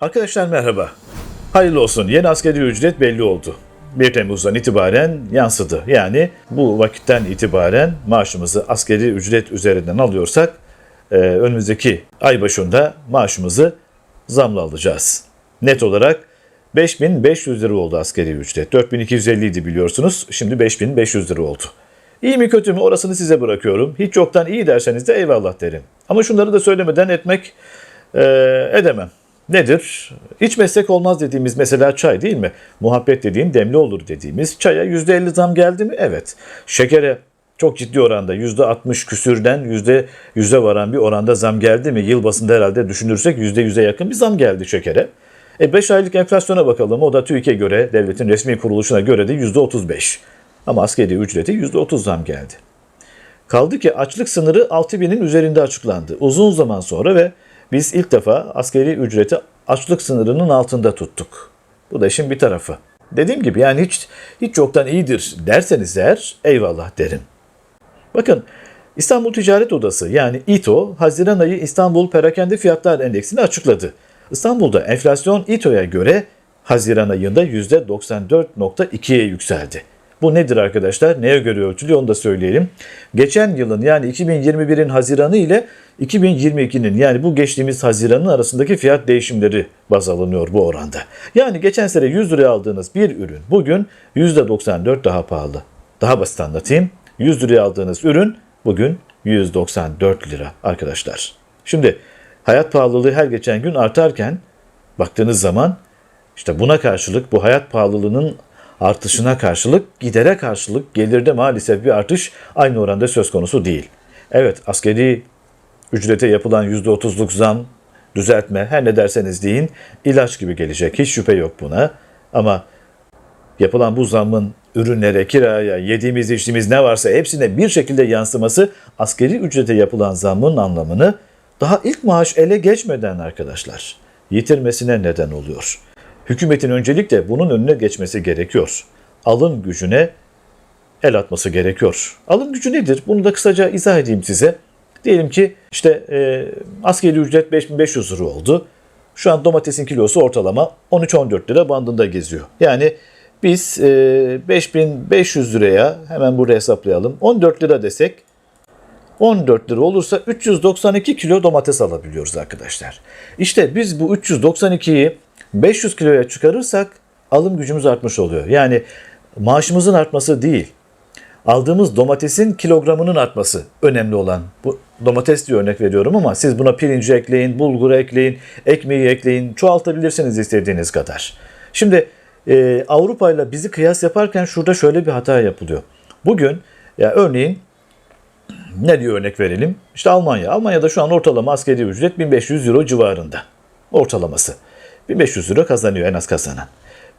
Arkadaşlar merhaba. Hayırlı olsun. Yeni askeri ücret belli oldu. 1 Temmuz'dan itibaren yansıdı. Yani bu vakitten itibaren maaşımızı askeri ücret üzerinden alıyorsak e, önümüzdeki ay başında maaşımızı zamla alacağız. Net olarak 5500 lira oldu askeri ücret. 4250 idi biliyorsunuz. Şimdi 5500 lira oldu. İyi mi kötü mü orasını size bırakıyorum. Hiç yoktan iyi derseniz de eyvallah derim. Ama şunları da söylemeden etmek e, edemem. Nedir? İç meslek olmaz dediğimiz mesela çay değil mi? Muhabbet dediğin demli olur dediğimiz çaya %50 zam geldi mi? Evet. Şekere çok ciddi oranda %60 küsürden %100'e varan bir oranda zam geldi mi? Yıl basında herhalde düşünürsek %100'e yakın bir zam geldi şekere. E 5 aylık enflasyona bakalım. O da TÜİK'e göre, devletin resmi kuruluşuna göre de %35. Ama askeri ücreti %30 zam geldi. Kaldı ki açlık sınırı 6000'in üzerinde açıklandı. Uzun zaman sonra ve biz ilk defa askeri ücreti açlık sınırının altında tuttuk. Bu da işin bir tarafı. Dediğim gibi yani hiç hiç yoktan iyidir derseniz eğer eyvallah derim. Bakın İstanbul Ticaret Odası yani İTO Haziran ayı İstanbul Perakende Fiyatlar Endeksini açıkladı. İstanbul'da enflasyon İTO'ya göre Haziran ayında %94.2'ye yükseldi. Bu nedir arkadaşlar? Neye göre ölçülüyor onu da söyleyelim. Geçen yılın yani 2021'in Haziranı ile 2022'nin yani bu geçtiğimiz Haziran'ın arasındaki fiyat değişimleri baz alınıyor bu oranda. Yani geçen sene 100 liraya aldığınız bir ürün bugün %94 daha pahalı. Daha basit anlatayım. 100 liraya aldığınız ürün bugün 194 lira arkadaşlar. Şimdi hayat pahalılığı her geçen gün artarken baktığınız zaman işte buna karşılık bu hayat pahalılığının artışına karşılık gidere karşılık gelirde maalesef bir artış aynı oranda söz konusu değil. Evet askeri ücrete yapılan %30'luk zam, düzeltme her ne derseniz deyin ilaç gibi gelecek. Hiç şüphe yok buna. Ama yapılan bu zammın ürünlere, kiraya, yediğimiz içtiğimiz ne varsa hepsine bir şekilde yansıması askeri ücrete yapılan zammın anlamını daha ilk maaş ele geçmeden arkadaşlar yitirmesine neden oluyor. Hükümetin öncelikle bunun önüne geçmesi gerekiyor. Alım gücüne el atması gerekiyor. Alım gücü nedir? Bunu da kısaca izah edeyim size. Diyelim ki işte e, askeri ücret 5500 lira oldu. Şu an domatesin kilosu ortalama 13-14 lira bandında geziyor. Yani biz e, 5500 liraya hemen burada hesaplayalım. 14 lira desek 14 lira olursa 392 kilo domates alabiliyoruz arkadaşlar. İşte biz bu 392'yi 500 kiloya çıkarırsak alım gücümüz artmış oluyor. Yani maaşımızın artması değil, aldığımız domatesin kilogramının artması önemli olan. Bu domates diye örnek veriyorum ama siz buna pirinci ekleyin, bulguru ekleyin, ekmeği ekleyin, çoğaltabilirsiniz istediğiniz kadar. Şimdi e, Avrupa ile bizi kıyas yaparken şurada şöyle bir hata yapılıyor. Bugün ya örneğin ne diye örnek verelim? İşte Almanya. Almanya'da şu an ortalama askeri ücret 1500 euro civarında. Ortalaması. 1500 euro kazanıyor en az kazanan.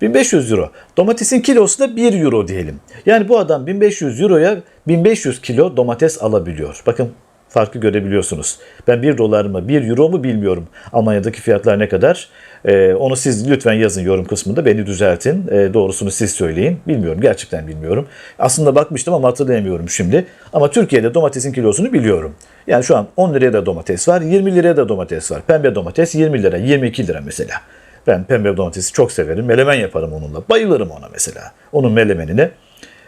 1500 euro. Domatesin kilosu da 1 euro diyelim. Yani bu adam 1500 euroya 1500 kilo domates alabiliyor. Bakın farkı görebiliyorsunuz. Ben 1 dolar mı 1 euro mu bilmiyorum. Almanya'daki fiyatlar ne kadar? Ee, onu siz lütfen yazın yorum kısmında beni düzeltin. Ee, doğrusunu siz söyleyin. Bilmiyorum gerçekten bilmiyorum. Aslında bakmıştım ama hatırlayamıyorum şimdi. Ama Türkiye'de domatesin kilosunu biliyorum. Yani şu an 10 liraya da domates var, 20 liraya da domates var. Pembe domates 20 lira, 22 lira mesela. Ben pembe domatesi çok severim. Melemen yaparım onunla. Bayılırım ona mesela. Onun melemenine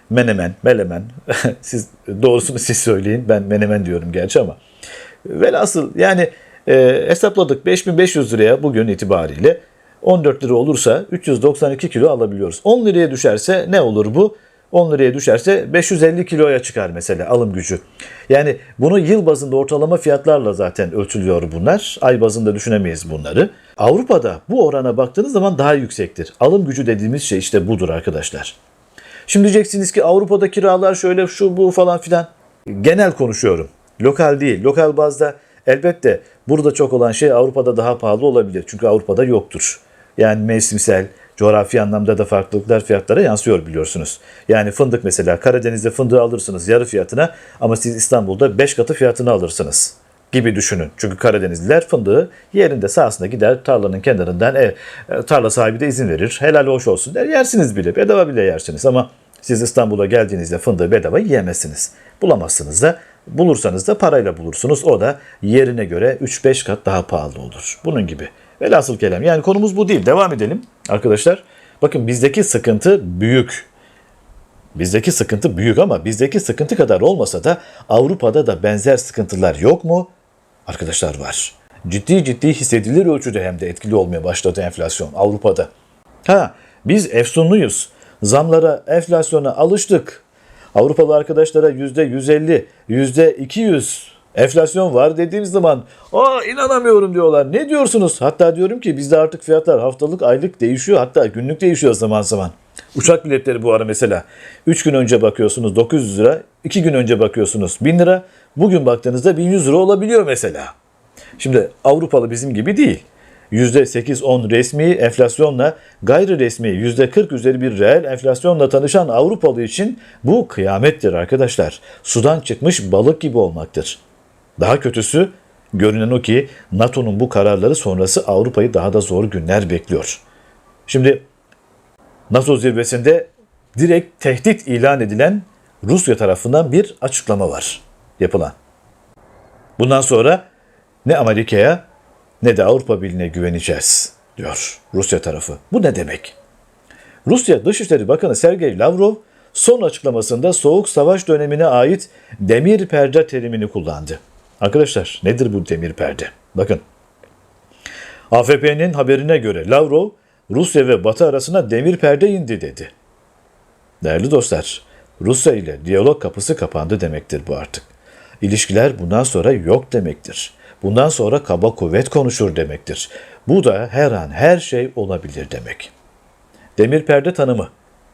menemen, melemen. siz doğrusunu siz söyleyin. Ben menemen diyorum gerçi ama. Velhasıl yani e, hesapladık 5500 liraya bugün itibariyle 14 lira olursa 392 kilo alabiliyoruz. 10 liraya düşerse ne olur bu? 10 liraya düşerse 550 kiloya çıkar mesela alım gücü. Yani bunu yıl bazında ortalama fiyatlarla zaten ölçülüyor bunlar. Ay bazında düşünemeyiz bunları. Avrupa'da bu orana baktığınız zaman daha yüksektir. Alım gücü dediğimiz şey işte budur arkadaşlar. Şimdi diyeceksiniz ki Avrupa'da kiralar şöyle şu bu falan filan. Genel konuşuyorum. Lokal değil. Lokal bazda elbette burada çok olan şey Avrupa'da daha pahalı olabilir. Çünkü Avrupa'da yoktur. Yani mevsimsel, coğrafi anlamda da farklılıklar fiyatlara yansıyor biliyorsunuz. Yani fındık mesela Karadeniz'de fındığı alırsınız yarı fiyatına ama siz İstanbul'da 5 katı fiyatını alırsınız gibi düşünün. Çünkü Karadenizliler fındığı yerinde sahasına gider tarlanın kenarından e, e, tarla sahibi de izin verir. Helal hoş olsun der yersiniz bile bedava bile yersiniz ama siz İstanbul'a geldiğinizde fındığı bedava yiyemezsiniz. Bulamazsınız da bulursanız da parayla bulursunuz. O da yerine göre 3-5 kat daha pahalı olur. Bunun gibi. Velhasıl kelam. Yani konumuz bu değil. Devam edelim arkadaşlar. Bakın bizdeki sıkıntı büyük. Bizdeki sıkıntı büyük ama bizdeki sıkıntı kadar olmasa da Avrupa'da da benzer sıkıntılar yok mu? Arkadaşlar var. Ciddi ciddi hissedilir ölçüde hem de etkili olmaya başladı enflasyon Avrupa'da. Ha biz efsunluyuz. Zamlara, enflasyona alıştık. Avrupalı arkadaşlara yüzde 150, yüzde 200 enflasyon var dediğimiz zaman aa inanamıyorum diyorlar. Ne diyorsunuz? Hatta diyorum ki bizde artık fiyatlar haftalık, aylık değişiyor. Hatta günlük değişiyor zaman zaman. Uçak biletleri bu ara mesela. 3 gün önce bakıyorsunuz 900 lira, 2 gün önce bakıyorsunuz 1000 lira. Bugün baktığınızda 1100 lira olabiliyor mesela. Şimdi Avrupalı bizim gibi değil. %8-10 resmi enflasyonla gayri resmi %40 üzeri bir reel enflasyonla tanışan Avrupalı için bu kıyamettir arkadaşlar. Sudan çıkmış balık gibi olmaktır. Daha kötüsü görünen o ki NATO'nun bu kararları sonrası Avrupa'yı daha da zor günler bekliyor. Şimdi NATO zirvesinde direkt tehdit ilan edilen Rusya tarafından bir açıklama var yapılan. Bundan sonra ne Amerika'ya ne de Avrupa Birliği'ne güveneceğiz diyor Rusya tarafı. Bu ne demek? Rusya Dışişleri Bakanı Sergey Lavrov son açıklamasında Soğuk Savaş dönemine ait demir perde terimini kullandı. Arkadaşlar nedir bu demir perde? Bakın. AFP'nin haberine göre Lavrov Rusya ve Batı arasına demir perde indi dedi. Değerli dostlar, Rusya ile diyalog kapısı kapandı demektir bu artık. İlişkiler bundan sonra yok demektir. Bundan sonra kaba kuvvet konuşur demektir. Bu da her an her şey olabilir demek. Demir perde tanımı.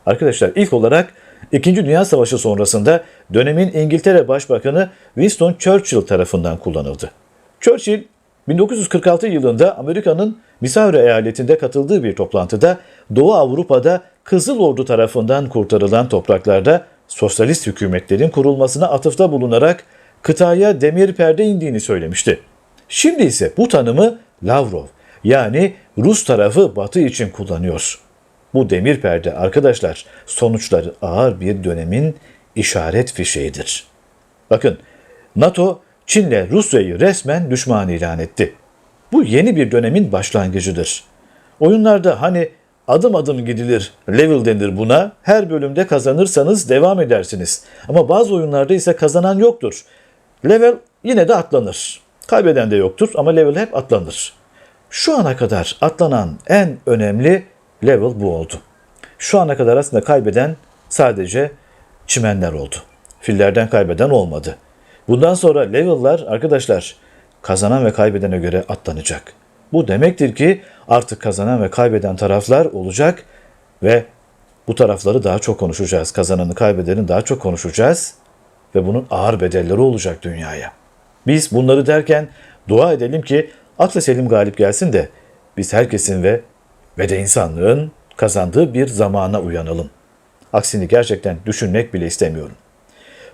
Arkadaşlar ilk olarak İkinci Dünya Savaşı sonrasında dönemin İngiltere Başbakanı Winston Churchill tarafından kullanıldı. Churchill 1946 yılında Amerika'nın Missouri eyaletinde katıldığı bir toplantıda Doğu Avrupa'da Kızıl Ordu tarafından kurtarılan topraklarda sosyalist hükümetlerin kurulmasına atıfta bulunarak kıtaya demir perde indiğini söylemişti. Şimdi ise bu tanımı Lavrov yani Rus tarafı Batı için kullanıyor. Bu demir perde arkadaşlar sonuçları ağır bir dönemin işaret fişeğidir. Bakın NATO Çin'le Rusya'yı resmen düşman ilan etti. Bu yeni bir dönemin başlangıcıdır. Oyunlarda hani adım adım gidilir, level denir buna. Her bölümde kazanırsanız devam edersiniz. Ama bazı oyunlarda ise kazanan yoktur. Level yine de atlanır. Kaybeden de yoktur ama level hep atlanır. Şu ana kadar atlanan en önemli level bu oldu. Şu ana kadar aslında kaybeden sadece çimenler oldu. Fillerden kaybeden olmadı. Bundan sonra level'lar arkadaşlar kazanan ve kaybedene göre atlanacak. Bu demektir ki artık kazanan ve kaybeden taraflar olacak ve bu tarafları daha çok konuşacağız. Kazananı kaybedeni daha çok konuşacağız ve bunun ağır bedelleri olacak dünyaya. Biz bunları derken dua edelim ki akla selim galip gelsin de biz herkesin ve ve de insanlığın kazandığı bir zamana uyanalım. Aksini gerçekten düşünmek bile istemiyorum.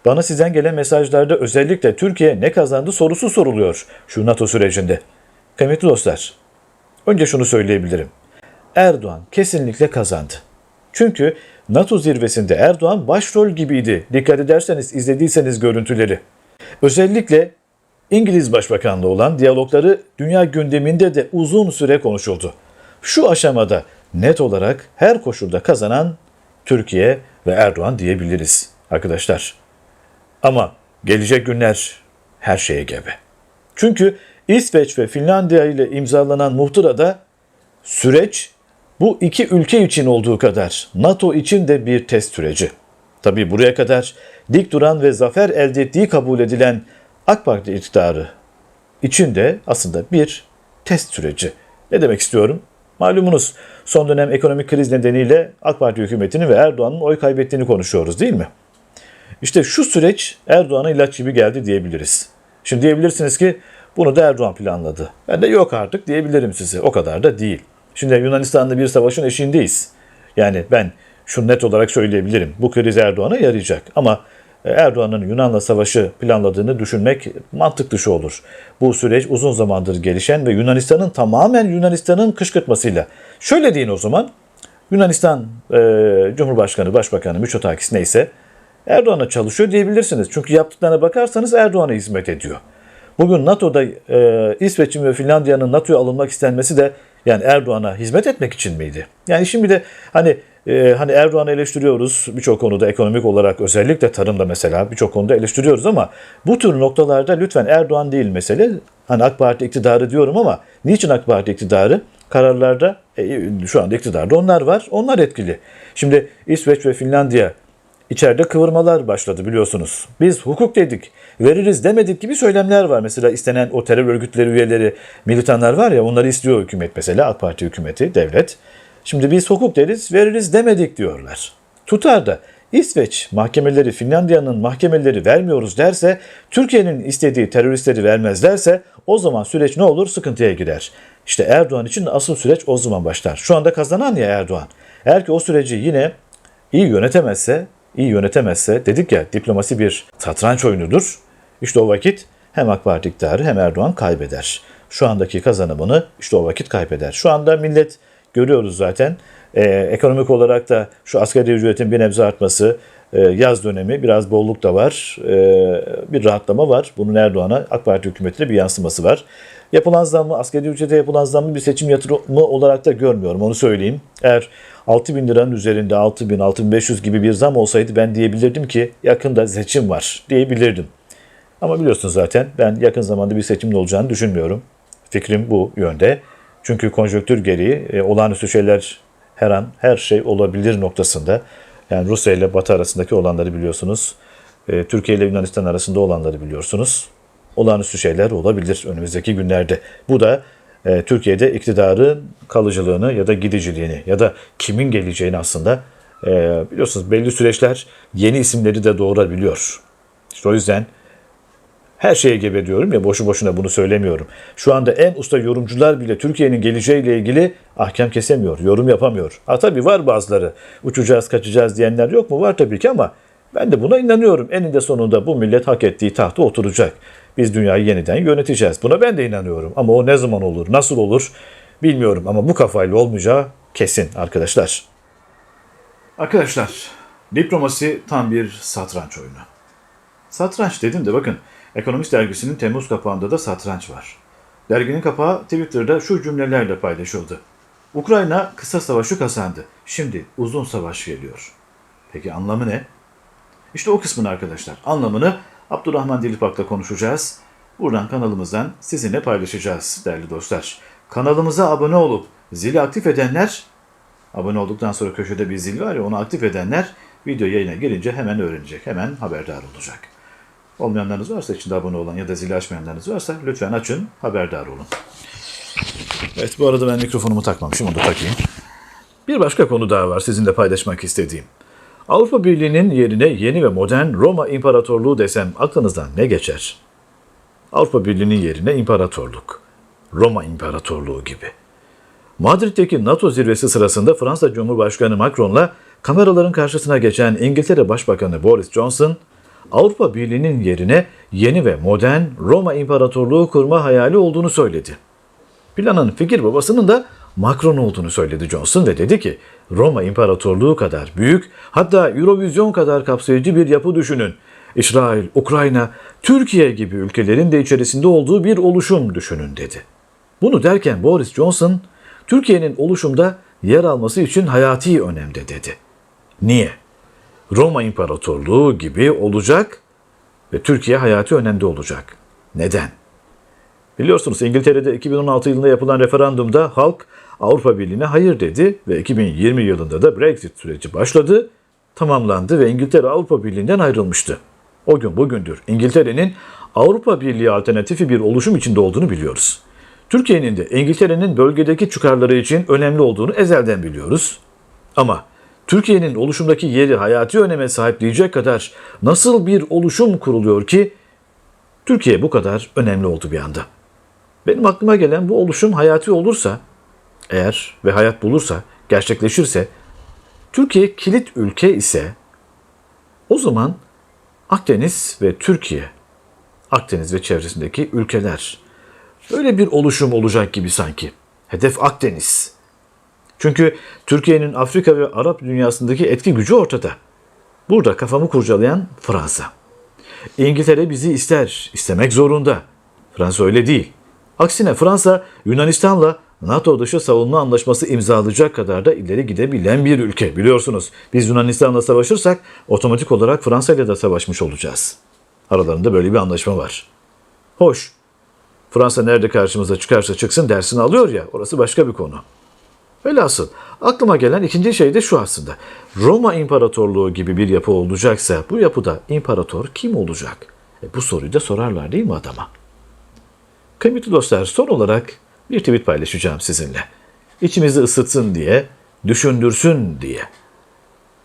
Bana sizden gelen mesajlarda özellikle Türkiye ne kazandı sorusu soruluyor şu NATO sürecinde. Kıymetli dostlar, önce şunu söyleyebilirim. Erdoğan kesinlikle kazandı. Çünkü NATO zirvesinde Erdoğan başrol gibiydi. Dikkat ederseniz, izlediyseniz görüntüleri. Özellikle İngiliz Başbakanlığı olan diyalogları dünya gündeminde de uzun süre konuşuldu. Şu aşamada net olarak her koşulda kazanan Türkiye ve Erdoğan diyebiliriz arkadaşlar. Ama gelecek günler her şeye gebe. Çünkü İsveç ve Finlandiya ile imzalanan muhtırada süreç bu iki ülke için olduğu kadar NATO için de bir test süreci. Tabi buraya kadar dik duran ve zafer elde ettiği kabul edilen AK Parti iktidarı için de aslında bir test süreci. Ne demek istiyorum? Malumunuz son dönem ekonomik kriz nedeniyle AK Parti hükümetinin ve Erdoğan'ın oy kaybettiğini konuşuyoruz değil mi? İşte şu süreç Erdoğan'a ilaç gibi geldi diyebiliriz. Şimdi diyebilirsiniz ki bunu da Erdoğan planladı. Ben de yok artık diyebilirim size. O kadar da değil. Şimdi Yunanistan'da bir savaşın eşiğindeyiz. Yani ben şunu net olarak söyleyebilirim. Bu kriz Erdoğan'a yarayacak. Ama Erdoğan'ın Yunan'la savaşı planladığını düşünmek mantık dışı olur. Bu süreç uzun zamandır gelişen ve Yunanistan'ın tamamen Yunanistan'ın kışkırtmasıyla. Şöyle deyin o zaman. Yunanistan e, Cumhurbaşkanı, Başbakanı Mitsotakis neyse Erdoğan'a çalışıyor diyebilirsiniz. Çünkü yaptıklarına bakarsanız Erdoğan'a hizmet ediyor. Bugün NATO'da e, İsveç'in ve Finlandiya'nın NATO'ya alınmak istenmesi de yani Erdoğan'a hizmet etmek için miydi? Yani şimdi de hani e, hani Erdoğan'ı eleştiriyoruz birçok konuda ekonomik olarak özellikle tarımda mesela birçok konuda eleştiriyoruz ama bu tür noktalarda lütfen Erdoğan değil mesele. Hani AK Parti iktidarı diyorum ama niçin AK Parti iktidarı? Kararlarda e, şu anda iktidarda onlar var. Onlar etkili. Şimdi İsveç ve Finlandiya İçeride kıvırmalar başladı biliyorsunuz. Biz hukuk dedik, veririz demedik gibi söylemler var. Mesela istenen o terör örgütleri üyeleri, militanlar var ya onları istiyor hükümet mesela AK Parti hükümeti, devlet. Şimdi biz hukuk deriz, veririz demedik diyorlar. Tutar da İsveç mahkemeleri, Finlandiya'nın mahkemeleri vermiyoruz derse, Türkiye'nin istediği teröristleri vermezlerse o zaman süreç ne olur? Sıkıntıya girer. İşte Erdoğan için asıl süreç o zaman başlar. Şu anda kazanan ya Erdoğan. Eğer ki o süreci yine iyi yönetemezse, iyi yönetemezse dedik ya diplomasi bir satranç oyunudur. İşte o vakit hem AK Parti iktidarı hem Erdoğan kaybeder. Şu andaki kazanımını işte o vakit kaybeder. Şu anda millet görüyoruz zaten. Ee, ekonomik olarak da şu asgari ücretin bir nebze artması, e, yaz dönemi biraz bolluk da var, e, bir rahatlama var. Bunun Erdoğan'a AK Parti hükümetine bir yansıması var. Yapılan zammı, asgari ücrete yapılan zammı bir seçim yatırımı olarak da görmüyorum onu söyleyeyim. Eğer 6 bin liranın üzerinde 6 bin, 6500 gibi bir zam olsaydı ben diyebilirdim ki yakında seçim var diyebilirdim. Ama biliyorsunuz zaten ben yakın zamanda bir seçimin olacağını düşünmüyorum. Fikrim bu yönde. Çünkü konjonktür gereği e, olağanüstü şeyler her an her şey olabilir noktasında. Yani Rusya ile Batı arasındaki olanları biliyorsunuz. E, Türkiye ile Yunanistan arasında olanları biliyorsunuz. Olağanüstü şeyler olabilir önümüzdeki günlerde. Bu da e, Türkiye'de iktidarın kalıcılığını ya da gidiciliğini ya da kimin geleceğini aslında e, biliyorsunuz belli süreçler yeni isimleri de doğurabiliyor. İşte o yüzden her şeye gebe diyorum ya boşu boşuna bunu söylemiyorum. Şu anda en usta yorumcular bile Türkiye'nin geleceğiyle ilgili ahkam kesemiyor, yorum yapamıyor. Ha tabii var bazıları uçacağız kaçacağız diyenler yok mu? Var tabii ki ama ben de buna inanıyorum. Eninde sonunda bu millet hak ettiği tahta oturacak. Biz dünyayı yeniden yöneteceğiz. Buna ben de inanıyorum. Ama o ne zaman olur, nasıl olur bilmiyorum. Ama bu kafayla olmayacağı kesin arkadaşlar. Arkadaşlar, diplomasi tam bir satranç oyunu. Satranç dedim de bakın Ekonomist dergisinin Temmuz kapağında da satranç var. Derginin kapağı Twitter'da şu cümlelerle paylaşıldı. Ukrayna kısa savaşı kazandı. Şimdi uzun savaş geliyor. Peki anlamı ne? İşte o kısmını arkadaşlar. Anlamını Abdurrahman Dilipak'la konuşacağız. Buradan kanalımızdan sizinle paylaşacağız değerli dostlar. Kanalımıza abone olup zili aktif edenler, abone olduktan sonra köşede bir zil var ya onu aktif edenler video yayına gelince hemen öğrenecek, hemen haberdar olacak. Olmayanlarınız varsa içinde abone olan ya da zili açmayanlarınız varsa lütfen açın, haberdar olun. Evet bu arada ben mikrofonumu takmamışım, onu da takayım. Bir başka konu daha var sizinle paylaşmak istediğim. Avrupa Birliği'nin yerine yeni ve modern Roma İmparatorluğu desem aklınızdan ne geçer? Avrupa Birliği'nin yerine imparatorluk. Roma İmparatorluğu gibi. Madrid'deki NATO zirvesi sırasında Fransa Cumhurbaşkanı Macron'la kameraların karşısına geçen İngiltere Başbakanı Boris Johnson, Avrupa Birliği'nin yerine yeni ve modern Roma İmparatorluğu kurma hayali olduğunu söyledi. Planın fikir babasının da Macron olduğunu söyledi Johnson ve dedi ki Roma İmparatorluğu kadar büyük hatta Eurovizyon kadar kapsayıcı bir yapı düşünün. İsrail, Ukrayna, Türkiye gibi ülkelerin de içerisinde olduğu bir oluşum düşünün dedi. Bunu derken Boris Johnson Türkiye'nin oluşumda yer alması için hayati önemde dedi. Niye? Roma İmparatorluğu gibi olacak ve Türkiye hayati önemde olacak. Neden? Biliyorsunuz İngiltere'de 2016 yılında yapılan referandumda halk Avrupa Birliği'ne hayır dedi ve 2020 yılında da Brexit süreci başladı, tamamlandı ve İngiltere Avrupa Birliği'nden ayrılmıştı. O gün bugündür İngiltere'nin Avrupa Birliği alternatifi bir oluşum içinde olduğunu biliyoruz. Türkiye'nin de İngiltere'nin bölgedeki çıkarları için önemli olduğunu ezelden biliyoruz. Ama Türkiye'nin oluşumdaki yeri hayati öneme sahip diyecek kadar nasıl bir oluşum kuruluyor ki Türkiye bu kadar önemli oldu bir anda. Benim aklıma gelen bu oluşum hayati olursa eğer ve hayat bulursa, gerçekleşirse Türkiye kilit ülke ise o zaman Akdeniz ve Türkiye, Akdeniz ve çevresindeki ülkeler böyle bir oluşum olacak gibi sanki. Hedef Akdeniz. Çünkü Türkiye'nin Afrika ve Arap dünyasındaki etki gücü ortada. Burada kafamı kurcalayan Fransa. İngiltere bizi ister, istemek zorunda. Fransa öyle değil. Aksine Fransa Yunanistan'la NATO dışı savunma anlaşması imzalayacak kadar da ileri gidebilen bir ülke biliyorsunuz. Biz Yunanistan'la savaşırsak otomatik olarak Fransa ile de savaşmış olacağız. Aralarında böyle bir anlaşma var. Hoş. Fransa nerede karşımıza çıkarsa çıksın dersini alıyor ya orası başka bir konu. Velhasıl aklıma gelen ikinci şey de şu aslında. Roma İmparatorluğu gibi bir yapı olacaksa bu yapıda imparator kim olacak? E, bu soruyu da sorarlar değil mi adama? Kıymetli dostlar son olarak bir tweet paylaşacağım sizinle. İçimizi ısıtsın diye, düşündürsün diye.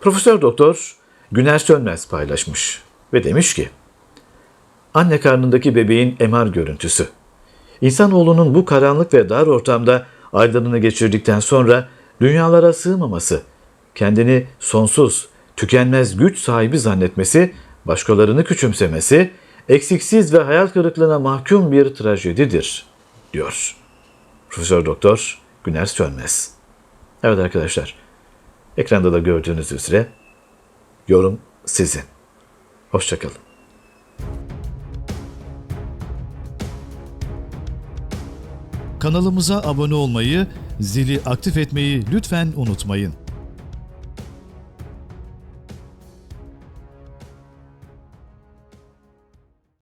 Profesör Doktor Güner Sönmez paylaşmış ve demiş ki Anne karnındaki bebeğin MR görüntüsü. İnsanoğlunun bu karanlık ve dar ortamda aylarını geçirdikten sonra dünyalara sığmaması, kendini sonsuz, tükenmez güç sahibi zannetmesi, başkalarını küçümsemesi, eksiksiz ve hayal kırıklığına mahkum bir trajedidir, diyor. Profesör Doktor Güner Sönmez. Evet arkadaşlar, ekranda da gördüğünüz üzere yorum sizin. Hoşçakalın. Kanalımıza abone olmayı, zili aktif etmeyi lütfen unutmayın.